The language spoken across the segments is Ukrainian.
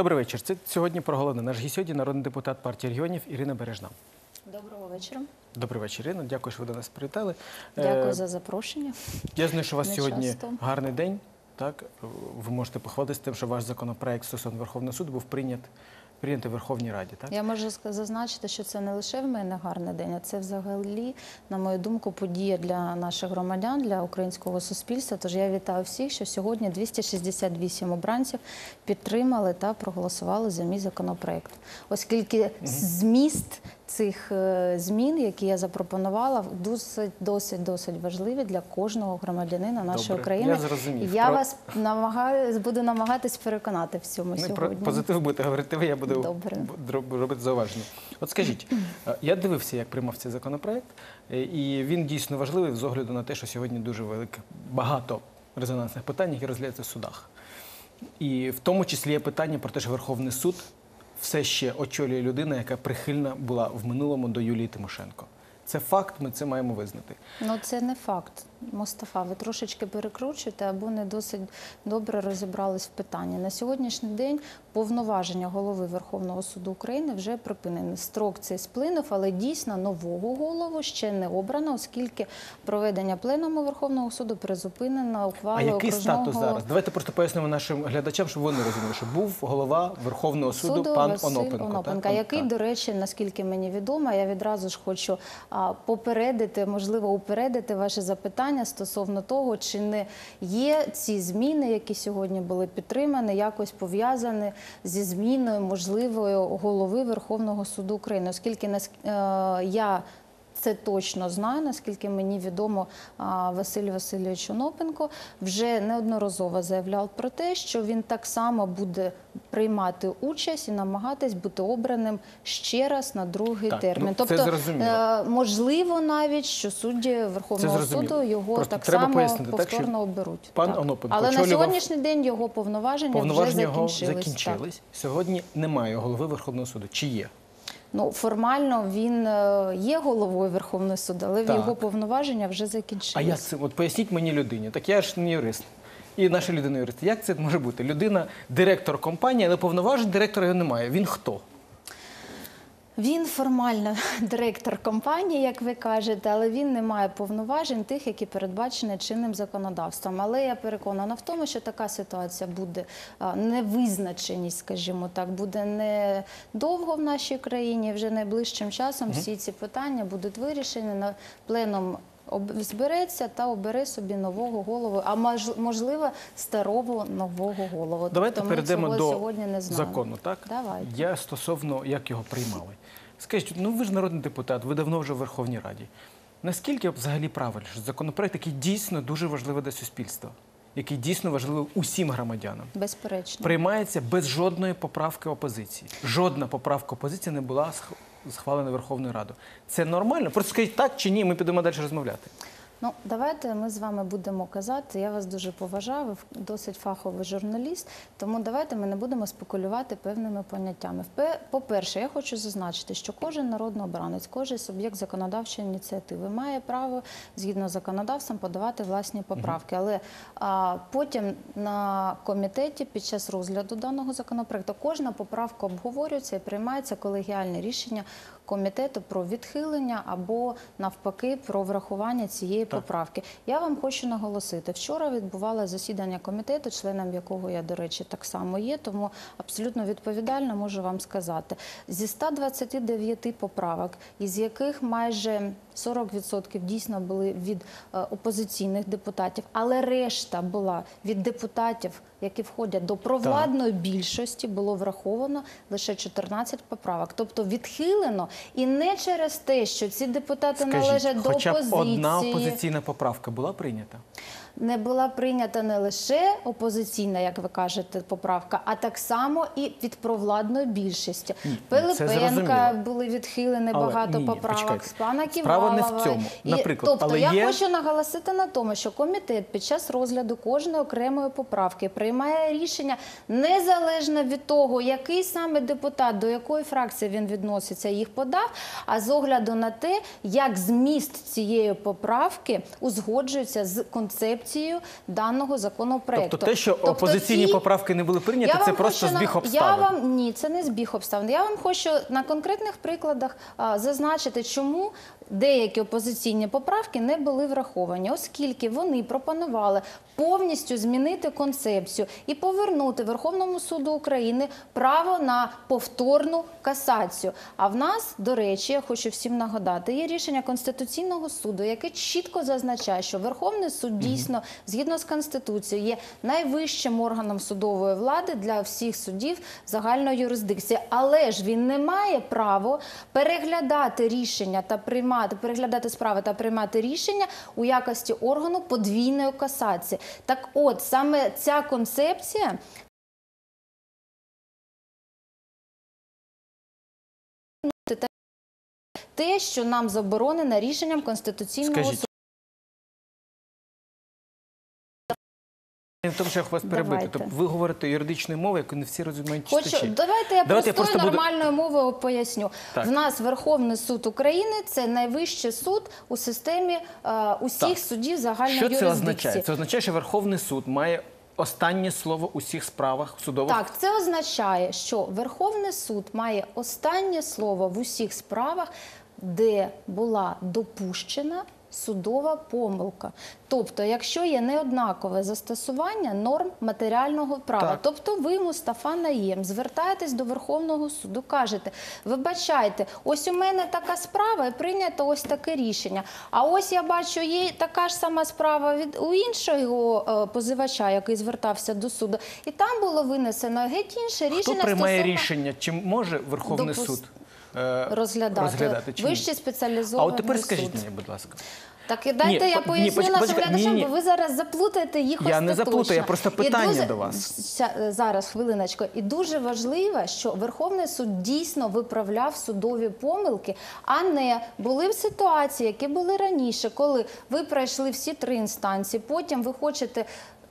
Добрий вечір. Це сьогодні про головне. Наш гість сьогодні народний депутат партії регіонів Ірина Бережна. Доброго вечора. Добрий вечір, Ірина. Дякую, що ви до нас привітали. Дякую Е, за запрошення. Я знаю, що у вас Не сьогодні часто. гарний день. Так, ви можете похвалитися тим, що ваш законопроект стосовно Верховного суду був прийнят прийнятий в Верховній Раді. Так Я можу зазначити, що це не лише в мене гарний день, а це взагалі, на мою думку, подія для наших громадян, для українського суспільства. Тож я вітаю всіх, що сьогодні 268 обранців підтримали та проголосували за мій законопроект. Оскільки зміст цих е, змін, які я запропонувала, досить досить досить важливі для кожного громадянина нашої Добре, України. я зрозумів. Я Про- вас намагаю буду намагатись переконати в цьому Ну, і про позитив будете говорити ви, я буду Добре. робити зауваження. От скажіть, е, я дивився, як приймав цей законопроект, е, і він дійсно важливий з огляду на те, що сьогодні дуже велике багато резонансних питань, які розглядаються в судах. І в тому числі є питання про те, що Верховний суд все ще очолює людина, яка прихильна була в минулому до Юлії Тимошенко. Це факт, ми це маємо визнати. Ну це не факт. Мустафа, ви трошечки перекручуєте або не досить добре розібрались в питанні. На сьогоднішній день повноваження голови Верховного суду України вже припинені. Строк цей сплинув, але дійсно нового голову ще не обрано, оскільки проведення пленуму Верховного суду призупинено А який окружного статус зараз? Давайте просто пояснимо нашим глядачам, щоб вони розуміли, що був голова Верховного суду, пан Василь Онопенко. Онопенка, так? який, Так. до речі, наскільки мені відомо, я відразу ж хочу попередити, можливо, упередити ваше запитання стосовно того, чи не є ці зміни, які сьогодні були підтримані, якось пов'язані зі зміною можливою голови Верховного суду України, оскільки е, я. Це точно знаю, наскільки мені відомо, Василь Васильович Онопенко вже неодноразово заявляв про те, що він так само буде приймати участь і намагатись бути обраним ще раз на другий Так, термін. ну, тобто, е, можливо, навіть що судді Верховного суду його Просто так само пояснити, так, повторно оберуть. пан Так. Онопенко Але на сьогоднішній день його повноваження, Повноваження вже закінчились. Так. закінчились. Сьогодні немає голови Верховного суду. Чи є? Ну формально він е, є головою Верховного суду, але Так. його повноваження вже закінчили. А як це? От поясніть мені людині. Так я ж не юрист. І наша людина юрист. Як це може бути? Людина директор компанії, але повноважень директора його немає. Він хто? Він формально директор компанії, як ви кажете, але він не має повноважень тих, які передбачені чинним законодавством. Але я переконана в тому, що така ситуація буде невизначеність, скажімо так, буде не довго в нашій країні. Вже найближчим часом всі ці питання будуть вирішені на пленум. об- Збереться та обере собі нового голову, а мож- можливо старого нового голову. Давайте ми перейдемо до сьогодні не знаємо. закону. Так Давайте. я стосовно як його приймали. Скажіть, ну ви ж народний депутат, ви давно вже в Верховній Раді. Наскільки взагалі правильно, що законопроект, який дійсно дуже важливий для суспільства, який дійсно важливий усім громадянам, Безперечно. приймається без жодної поправки опозиції. Жодна поправка опозиції не була сх- схвалена Верховною Радою. Це нормально? Просто скажіть так чи ні, ми підемо далі розмовляти. Ну, давайте ми з вами будемо казати. Я вас дуже поважаю, ви досить фаховий журналіст. Тому давайте ми не будемо спекулювати певними поняттями. По-перше, я хочу зазначити, що кожен народний обранець, кожен суб'єкт законодавчої ініціативи має право згідно з законодавством подавати власні поправки. Але а, потім на комітеті під час розгляду даного законопроекту кожна поправка обговорюється і приймається колегіальне рішення комітету про відхилення або навпаки про врахування цієї поправки. Я вам хочу наголосити, вчора відбувалося засідання комітету, членом якого я, до речі, так само є, тому абсолютно відповідально можу вам сказати. Зі 129 поправок, із яких майже 40% дійсно були від е, опозиційних депутатів, але решта була від депутатів, які входять до провладної більшості, було враховано лише 14 поправок. Тобто відхилено і не через те, що ці депутати належать Скажіть, до хоча б опозиції. одна опозиційна поправка була прийнята? Не була прийнята не лише опозиційна, як ви кажете, поправка, а так само і від провладної більшості. Ні, Пилипенка були відхилені Але багато ні, поправок з пана Справа не в Ківалова. цьому. І, тобто але я є- хочу наголосити на тому, що комітет під час розгляду кожної окремої поправки приймає рішення незалежно від того, який саме депутат до якої фракції він відноситься, їх подав, а з огляду на те, як зміст цієї поправки узгоджується з концепцією концепцією даного законопроекту. Тобто те, що Тобто опозиційні ці... поправки не були прийняті, це просто хочу на- збіг Я вам ні, це не збіг обставин. Я вам хочу на конкретних прикладах а, зазначити, чому деякі опозиційні поправки не були враховані, оскільки вони пропонували повністю змінити концепцію і повернути Верховному суду України право на повторну касацію. А в нас, до речі, я хочу всім нагадати, є рішення Конституційного суду, яке чітко зазначає, що Верховний суд дійсно, згідно з Конституцією, є найвищим органом судової влади для всіх суддів загальної юрисдикції. Але ж він не має право переглядати рішення та приймати, переглядати справи та приймати рішення у якості органу подвійної касації. Так, от саме ця концепція. Те, що нам заборонено рішенням Конституційного суду. Не в тому, що я вас перебити. Тобто ви говорите юридичною мовою, яку не всі розуміють Хочу, читачі. давайте я Давайте я простою просто буду- нормальною мовою поясню. Так. В нас Верховний суд України це найвищий суд у системі е, усіх Так. судів загальної Що це означає? Це означає, що Верховний суд має останнє слово у всіх справах судових. Так, це означає, що Верховний суд має останнє слово в усіх справах, де була допущена судова помилка. Тобто, якщо є неоднакове застосування норм матеріального права, Так. тобто ви, Мустафа Наєм, звертаєтесь до Верховного суду, кажете, вибачайте, ось у мене така справа і прийнято ось таке рішення. А ось я бачу, є така ж сама справа від у іншого е, позивача, який звертався до суду, і там було винесено геть інше рішення. Хто приймає стосовно рішення? Чи може Верховний Допус- суд розглядати, розглядати? Чи ні? вищий А от тепер суд. скажіть мені, будь ласка. Так і дайте Ні, я по- ні, поясню поч- нашим глядачам, ні, ні. бо ви зараз заплутаєте їх Я не заплутаю, я просто питання дуже- до вас. Ща- Зараз, хвилиночку. І дуже важливо, що Верховний суд дійсно виправляв судові помилки, а не були в ситуації, які були раніше, коли ви пройшли всі три інстанції, потім ви хочете.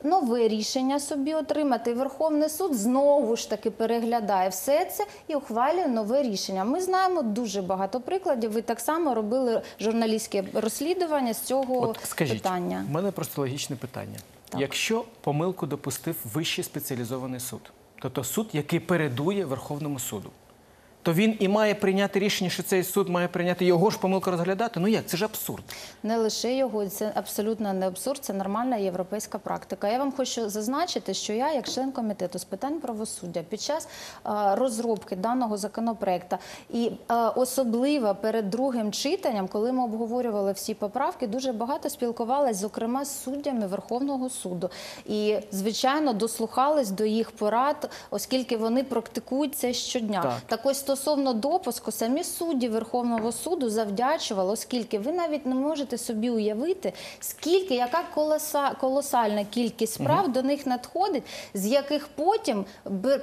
Нове рішення собі отримати. Верховний суд знову ж таки переглядає все це і ухвалює нове рішення. Ми знаємо дуже багато прикладів. Ви так само робили журналістське розслідування з цього От скажіть, питання. у мене просто логічне питання. Так. Якщо помилку допустив вищий спеціалізований суд, тобто суд, який передує Верховному суду, то він і має прийняти рішення, що цей суд має прийняти його ж помилку розглядати. Ну як? Це ж абсурд. Не лише його, це абсолютно не абсурд, це нормальна європейська практика. Я вам хочу зазначити, що я, як член комітету з питань правосуддя, під час розробки даного законопроекту і особливо перед другим читанням, коли ми обговорювали всі поправки, дуже багато спілкувалися, зокрема з суддями Верховного суду. І, звичайно, дослухались до їх порад, оскільки вони практикують це щодня. Так. Так ось стосовно допуску, самі судді Верховного суду завдячували, оскільки ви навіть не можете собі уявити, скільки, яка колоса, колосальна кількість справ до них надходить, з яких потім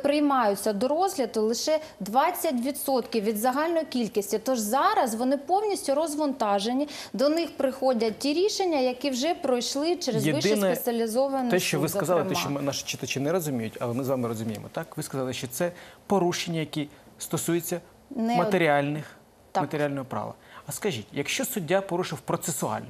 приймаються до розгляду лише 20% від загальної кількості. Тож зараз вони повністю розвантажені, до них приходять ті рішення, які вже пройшли через вищий спеціалізований Те, що суд, ви сказали, те, що наші читачі не розуміють, але ми з вами розуміємо. Так, ви сказали, що це порушення, які стосуються Не- матеріальних Так. матеріального права. А скажіть, якщо суддя порушив процесуально,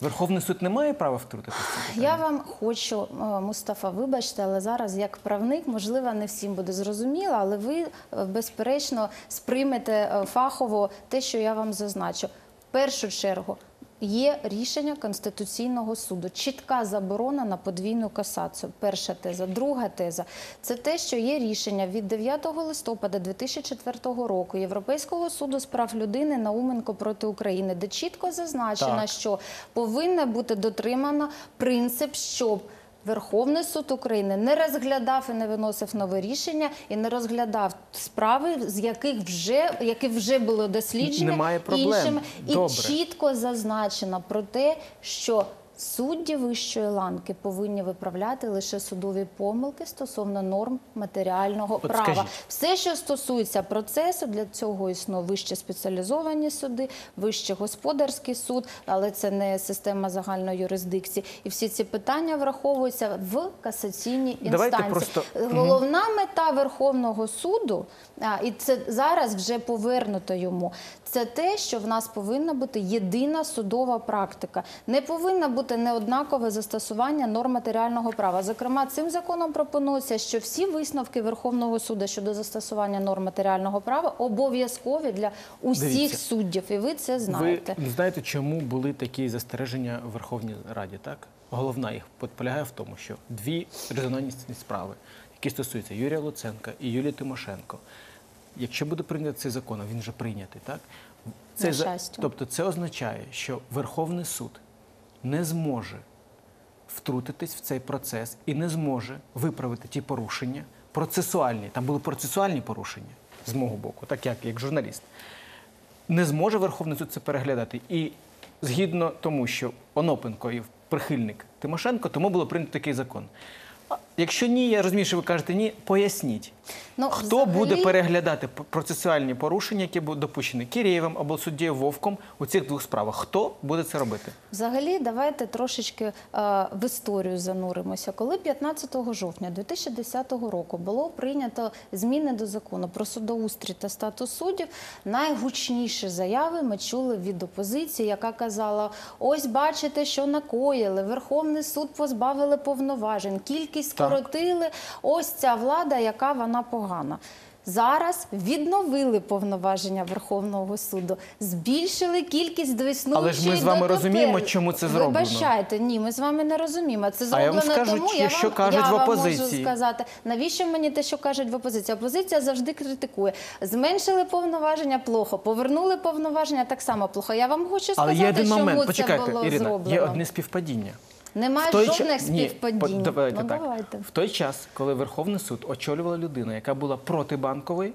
Верховний суд не має права втрутитися? Я вам хочу, е, Мустафа, вибачте, але зараз як правник, можливо, не всім буде зрозуміло, але ви е, безперечно сприймете е, фахово те, що я вам зазначу. В першу чергу. Є рішення Конституційного суду, чітка заборона на подвійну касацію. Перша теза. Друга теза це те, що є рішення від 9 листопада 2004 року Європейського суду з прав людини Науменко проти України, де чітко зазначено, Так. що повинна бути дотримано принцип, щоб Верховний суд України не розглядав і не виносив нове рішення і не розглядав справи, з яких вже які вже були досліджені Немає проблем. іншими, і чітко зазначено про те, що Судді вищої ланки повинні виправляти лише судові помилки стосовно норм матеріального От права. скажіть. Все, що стосується процесу, для цього існує вище спеціалізовані суди, вищий господарський суд, але це не система загальної юрисдикції. І всі ці питання враховуються в касаційній інстанції. просто- Головна мета Верховного суду, і це зараз вже повернуто йому. Це те, що в нас повинна бути єдина судова практика. Не повинна бути неоднакове застосування норм матеріального права. Зокрема, цим законом пропонується, що всі висновки Верховного суду щодо застосування норм матеріального права обов'язкові для усіх Дивіться. суддів, і ви це знаєте. Ви знаєте, чому були такі застереження в Верховній Раді, так? Головна їх полягає в тому, що дві резонансні справи, які стосуються Юрія Луценка і Юлії Тимошенко, якщо буде прийнятий цей закон, а він вже прийнятий, так? На за- Тобто це означає, що Верховний суд не зможе втрутитись в цей процес і не зможе виправити ті порушення процесуальні. Там були процесуальні порушення з мого боку, так як, як журналіст. Не зможе Верховний суд це переглядати. І згідно тому, що Онопенко є прихильник Тимошенко, тому було прийнято такий закон. Якщо ні, я розумію, що ви кажете ні, поясніть. Ну, Хто взагалі- буде переглядати процесуальні порушення, які будуть допущені Кирєєвим або суддєю Вовком у цих двох справах? Хто буде це робити? Взагалі, давайте трошечки е, в історію зануримося. Коли 15 жовтня 2010 року було прийнято зміни до закону про судоустрій та статус суддів, найгучніші заяви ми чули від опозиції, яка казала: ось бачите, що накоїли, Верховний суд позбавили повноважень, кількість Так. скоротили. Ось ця влада, яка вона погана. Зараз відновили повноваження Верховного суду, збільшили кількість до існуючої Але ж ми з вами розуміємо, чому це зроблено. Вибачайте, ні, ми з вами не розуміємо. Це А я зроблено вам скажу, тому, я що вам, кажуть я в вам опозиції. можу сказати, навіщо мені те, що кажуть в опозиції? Опозиція завжди критикує. Зменшили повноваження плохо, повернули повноваження так само плохо. Я вам хочу Але сказати, є один чому момент. це Почекайте, було Ірина, зроблено. є одне співпадіння. Немає В той ча- жодних Ні, співпадінь. по- давайте ну, так. давайте. В той час, коли Верховний суд очолювала людина, яка була протибанковою,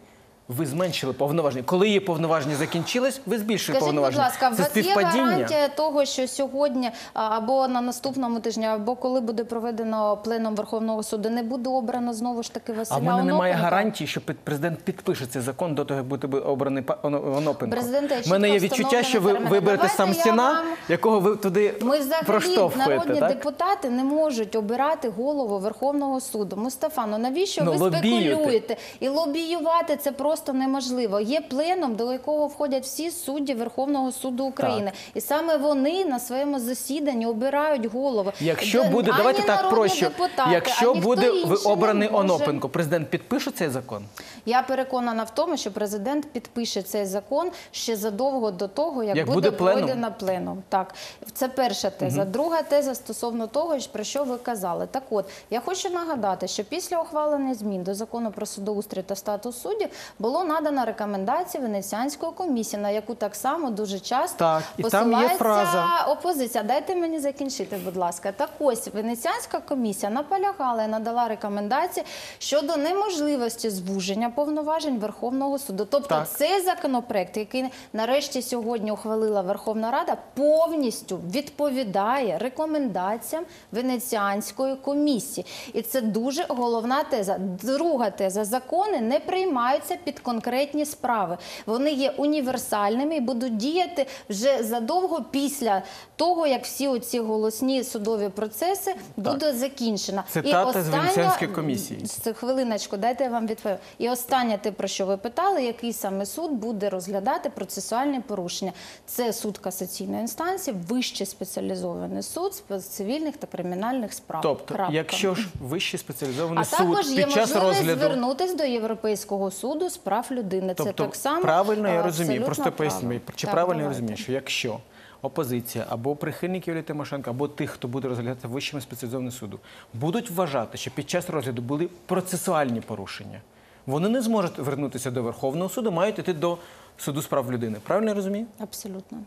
ви зменшили повноваження. Коли її повноваження закінчились, ви збільшили Скажіть, будь повноваження. ласка, Це вас є співпадіння. гарантія того, що сьогодні а, або на наступному тижні, або коли буде проведено пленум Верховного суду, не буде обрано знову ж таки Василя А в мене немає Онопенка? гарантії, що під- президент підпише цей закон до того, як буде обраний па- Оно- Онопенко. Президента У мене є чітко відчуття, що ви виберете сам я Сіна, вам- якого ви туди Ми взагалі проштовхуєте. народні так? депутати не можуть обирати голову Верховного суду. Мустафано, навіщо Ну, ви лобіюєте. спекулюєте? І лобіювати це просто неможливо. Є пленум, до якого входять всі судді Верховного суду України, і саме вони на своєму засіданні обирають голову. Якщо Де- буде, давайте так проще. депутати, Якщо буде обраний може. Онопенко, президент підпише цей закон? Я переконана в тому, що президент підпише цей закон ще задовго до того, як, Як буде, буде пленум? пройдена пленум. Так, це перша теза. Друга теза стосовно того, про що ви казали. Так от, я хочу нагадати, що після ухвалення змін до закону про судоустрій та статус суддів було надано рекомендації Венеціанської комісії, на яку так само дуже часто Так, і там є посилається фраза. опозиція. Дайте мені закінчити, будь ласка. Так ось Венеціанська комісія наполягала і надала рекомендації щодо неможливості звуження повноважень Верховного суду. Тобто, Так. цей законопроект, який нарешті сьогодні ухвалила Верховна Рада, повністю відповідає рекомендаціям Венеціанської комісії. І це дуже головна теза. Друга теза: закони не приймаються під конкретні справи. Вони є універсальними і будуть діяти вже задовго після того, як всі оці голосні судові процеси будуть закінчено. Цитата з Венеціанської комісії. Хвилиночку, дайте я вам відповім. І останнє те, про що ви питали, який саме суд буде розглядати процесуальні порушення. Це суд касаційної інстанції, вищий спеціалізований суд з цивільних та кримінальних справ. Тобто, Крапка. якщо ж вищий спеціалізований а суд також є під час можливість розгляду. звернутися до Європейського суду з прав людини. Тобто, це так само правильно я розумію, просто поясню, чи Так, правильно я розумію, що якщо опозиція або прихильники Юлії Тимошенко, або тих, хто буде розглядати вищими спеціалізованим суду, будуть вважати, що під час розгляду були процесуальні порушення, вони не зможуть вернутися до Верховного суду, мають йти до суду з прав людини. Правильно я розумію? Абсолютно.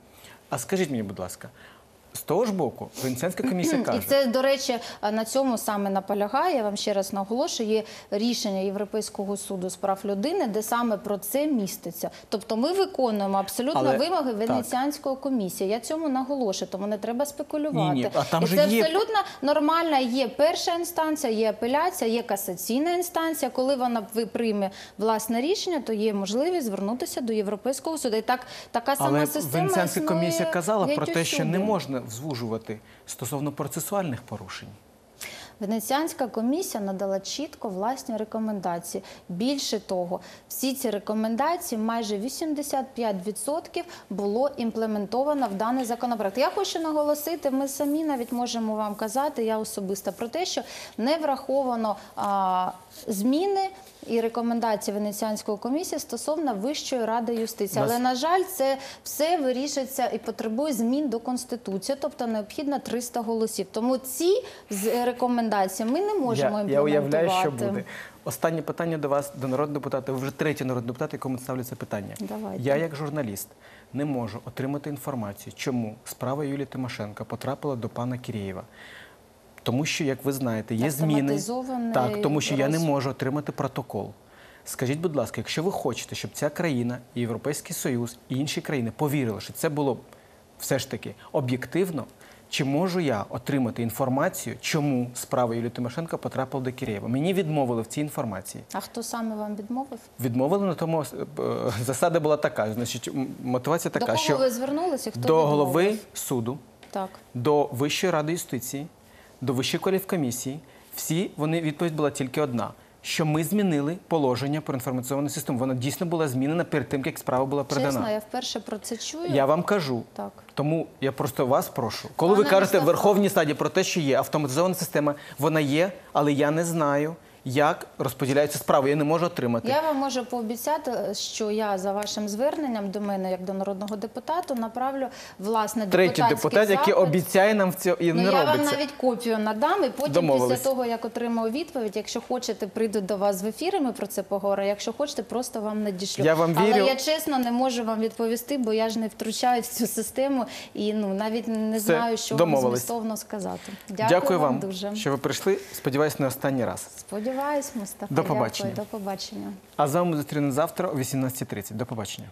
А скажіть мені, будь ласка, з того ж боку, Венеціанська комісія каже. І це, до речі, на цьому саме наполягає. Я вам ще раз наголошую, є рішення Європейського суду з прав людини, де саме про це міститься. Тобто ми виконуємо абсолютно Але- вимоги. Венеціанської комісії. Я цьому наголошую, тому не треба спекулювати. Ні, ні, а там І це є- абсолютно нормально. Є перша інстанція, є апеляція, є касаційна інстанція. Коли вона прийме власне рішення, то є можливість звернутися до Європейського суду. І так така сама але система Венеціанська комісія казала про те, що не можна звужувати стосовно процесуальних порушень. Венеціанська комісія надала чітко власні рекомендації. Більше того, всі ці рекомендації, майже 85% було імплементовано в даний законопроект. Я хочу наголосити, ми самі навіть можемо вам казати, я особисто про те, що не враховано а, зміни і рекомендації Венеціанської комісії стосовно Вищої ради юстиції. Нас- Але на жаль, це все вирішиться і потребує змін до конституції, тобто необхідно 300 голосів. Тому ці з- рекомендації ми не можемо я, я уявляю, що буде. Останнє питання до вас, до народного депутата. Ви вже третій народний депутат, якому ставлю це питання. Давайте. Я, як журналіст, не можу отримати інформацію, чому справа Юлії Тимошенко потрапила до пана Кірєєва. Тому що, як ви знаєте, є зміни. Так, тому що я не можу отримати протокол. Скажіть, будь ласка, якщо ви хочете, щоб ця країна, і Європейський Союз, і інші країни повірили, що це було все ж таки об'єктивно, чи можу я отримати інформацію, чому справа Юлії Тимошенко потрапила до Кірєєва? Мені відмовили в цій інформації. А хто саме вам відмовив? Відмовили на тому е, засада була така. Значить, мотивація така, до кого що ви звернулися? Хто до відмовив? голови суду, Так. до Вищої ради юстиції, до Вищої кваліфкомісії, всі вони відповідь була тільки одна. Що ми змінили положення про інформаційну систему. Вона дійсно була змінена перед тим, як справа була передана. Чесно, я вперше про це чую. Я вам кажу. Так. Тому я просто вас прошу. Коли Пане ви кажете в Верховній Саді про те, що є автоматизована система, вона є, але я не знаю, як розподіляються справи. Я не можу отримати. Я вам можу пообіцяти, що я за вашим зверненням до мене, як до народного депутату, направлю власне Третій депутат, який обіцяє нам це і Ну, не я вам навіть копію надам, і потім Домовились. після того, як отримаю відповідь, якщо хочете, прийду до вас в ефір, і ми про це поговоримо. Якщо хочете, просто вам надішлю. Я вам Але я чесно не можу вам відповісти, бо я ж не втручаю в цю систему і ну навіть не Все, знаю, що вам змістовно сказати. Дякую, Дякую вам, дуже. що ви прийшли. Сподіваюсь, не останній раз. Сподіваюсь, Мустафа. До побачення. Дякую, до побачення. А з вами зустрінемо завтра о 18.30. До побачення.